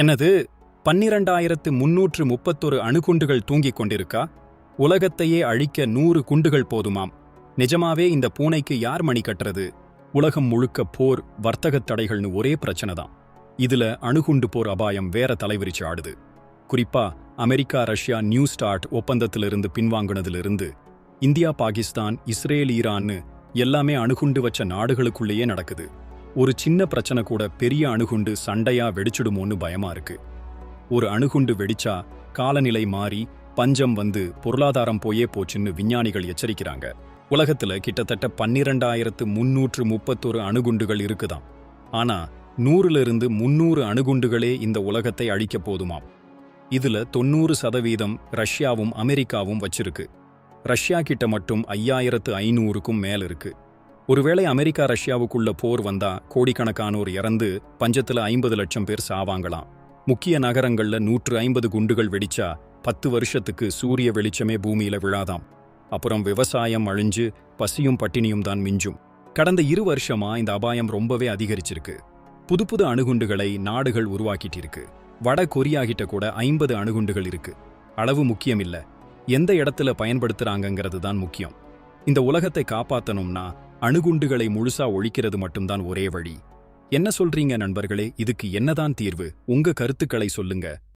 என்னது பன்னிரண்டாயிரத்து முன்னூற்று முப்பத்தொரு அணுகுண்டுகள் தூங்கிக் கொண்டிருக்கா? உலகத்தையே அழிக்க நூறு குண்டுகள் போதுமாம். நிஜமாவே இந்த பூனைக்கு யார் மணி கட்டுறது? உலகம் முழுக்க போர் வர்த்தகத் தடைகள்னு ஒரே பிரச்சனை தான் இதுல அணுகுண்டு போர் அபாயம் வேற தலைவிரிச்சு ஆடுது. குறிப்பா அமெரிக்கா ரஷ்யா நியூ ஸ்டார்ட் ஒப்பந்தத்திலிருந்து பின்வாங்கினதிலிருந்து இந்தியா பாகிஸ்தான் இஸ்ரேல் ஈரான்னு எல்லாமே அணுகுண்டு வச்ச நாடுகளுக்குள்ளேயே நடக்குது. ஒரு சின்ன பிரச்சனை கூட பெரிய அணுகுண்டு சண்டையா வெடிச்சிடுமோன்னு பயமா இருக்கு. ஒரு அணுகுண்டு வெடிச்சா காலநிலை மாறி பஞ்சம் வந்து பொருளாதாரம் போயே போச்சுன்னு விஞ்ஞானிகள் எச்சரிக்கிறாங்க. உலகத்துல கிட்டத்தட்ட பன்னிரண்டாயிரத்து முன்னூற்று முப்பத்தொரு அணுகுண்டுகள் இருக்குதாம். ஆனா நூறுல இருந்து முன்னூறு அணுகுண்டுகளே இந்த உலகத்தை அழிக்க போதுமாம். இதுல தொண்ணூறு சதவீதம் ரஷ்யாவும் அமெரிக்காவும் வச்சிருக்கு. ரஷ்யா கிட்ட மட்டும் ஐயாயிரத்து ஐநூறுக்கும் மேல் இருக்கு. ஒருவேளை அமெரிக்கா ரஷ்யாவுக்குள்ள போர் வந்தா கோடிக்கணக்கானோர் இறந்து பஞ்சத்துல ஐம்பது லட்சம் பேர் சாவாங்களாம். முக்கிய நகரங்கள்ல நூற்று ஐம்பது குண்டுகள் வெடிச்சா பத்து வருஷத்துக்கு சூரிய வெளிச்சமே பூமியில விழாதாம். அப்புறம் விவசாயம் அழிஞ்சு பசியும் பட்டினியும் தான் மிஞ்சும். கடந்த இரு வருஷமா இந்த அபாயம் ரொம்பவே அதிகரிச்சிருக்கு. புது புது அணுகுண்டுகளை நாடுகள் உருவாக்கிட்டு இருக்கு வட கொரியா கிட்ட கூட ஐம்பது அணுகுண்டுகள் இருக்கு. அளவு முக்கியம் இல்ல எந்த இடத்துல பயன்படுத்துறாங்கங்கிறது தான் முக்கியம். இந்த உலகத்தை காப்பாத்தணும்னா அணுகுண்டுகளை முழுசா ஒழிக்கிறது மட்டும்தான் ஒரே வழி. என்ன சொல்றீங்க நண்பர்களே? இதுக்கு என்னதான் தீர்வு? உங்க கருத்துக்களை சொல்லுங்க.